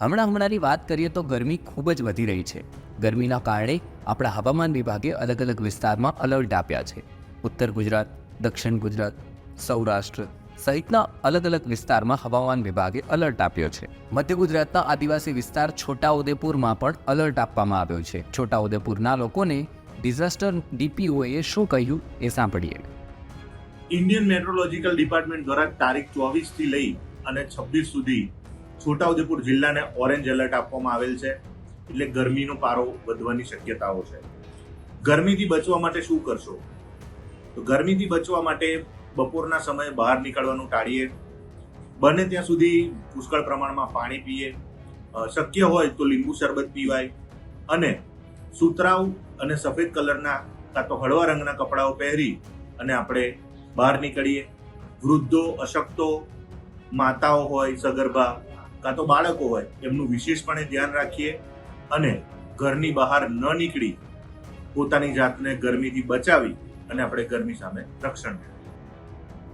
હમણાં હમણાંની વાત કરીએ તો ગરમી ખૂબ જ વધી રહી છે. ગરમીના કારણે આપણા હવામાન વિભાગે અલગ અલગ વિસ્તારમાં અલર્ટ આપ્યા છે. ઉત્તર ગુજરાત, દક્ષિણ ગુજરાત, સૌરાષ્ટ્ર સહિતના અલગ અલગ વિસ્તારમાં હવામાન વિભાગે અલર્ટ આપ્યો છે. મધ્ય ગુજરાતના આદિવાસી વિસ્તાર છોટાઉદેપુરમાં પણ અલર્ટ આપવામાં આવ્યો છે. છોટાઉદેપુરના લોકોને ડિઝાસ્ટર ડીપીઓએ શું કહ્યું એ સાંભળીએ. ઇન્ડિયન મેટ્રોલોજીકલ ડિપાર્ટમેન્ટ દ્વારા તારીખ ચોવીસથી લઈ અને છવ્વીસ સુધી છોટાઉદેપુર જિલ્લાને ઓરેન્જ એલર્ટ આપવામાં આવેલ છે, એટલે ગરમીનો પારો વધવાની શક્યતાઓ છે. ગરમીથી બચવા માટે શું કરશો? તો ગરમીથી બચવા માટે બપોરના સમયે બહાર નીકળવાનું ટાળીએ. બને ત્યાં સુધી પુષ્કળ પ્રમાણમાં પાણી પીએ. શક્ય હોય તો લીંબુ શરબત પીવાય. અને સુતરાઉ અને સફેદ કલરના કાં તો હળવા રંગના કપડાઓ પહેરી અને આપણે બહાર નીકળીએ. વૃદ્ધો, અશક્તો, માતાઓ હોય, સગર્ભા કાં તો બાળકો હોય, એમનું વિશેષપણે ધ્યાન રાખીએ અને ઘરની બહાર ન નીકળી પોતાની જાતને ગરમીથી બચાવી અને આપણે ગરમી સામે રક્ષણ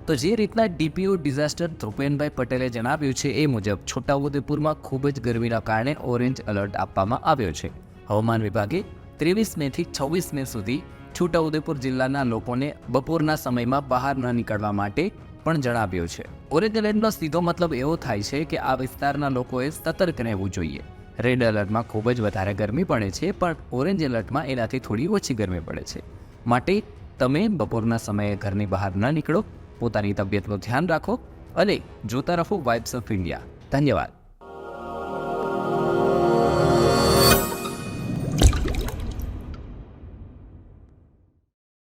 તો જે રીતના ડીપીઓ ડિઝાસ્ટર ધ્રુપેનભાઈ પટેલે જણાવ્યું છે એ મુજબ છોટાઉદેપુરમાં ખૂબ જ ગરમીના કારણે ઓરેન્જ એલર્ટ આપવામાં આવ્યો છે. હવામાન વિભાગે ત્રેવીસ મેથી છવ્વીસ મે સુધી છોટાઉદેપુર જિલ્લાના લોકોને બપોરના સમયમાં બહાર ન નીકળવા માટે પણ જણાવ્યું છે. ઓરેન્જ એલર્ટનો સીધો મતલબ એવો થાય છે કે આ વિસ્તારના લોકોએ સતર્ક રહેવું જોઈએ. રેડ એલર્ટમાં ખૂબ જ વધારે ગરમી પડે છે, પણ ઓરેન્જ એલર્ટમાં એનાથી થોડી ઓછી ગરમી પડે છે. માટે તમે બપોરના સમયે ઘરની બહાર ન નીકળો, પોતાની તબિયતનું ધ્યાન રાખો અને જોતા રહો વાઇબ્સ ઓફ ઇન્ડિયા ધન્યવાદ.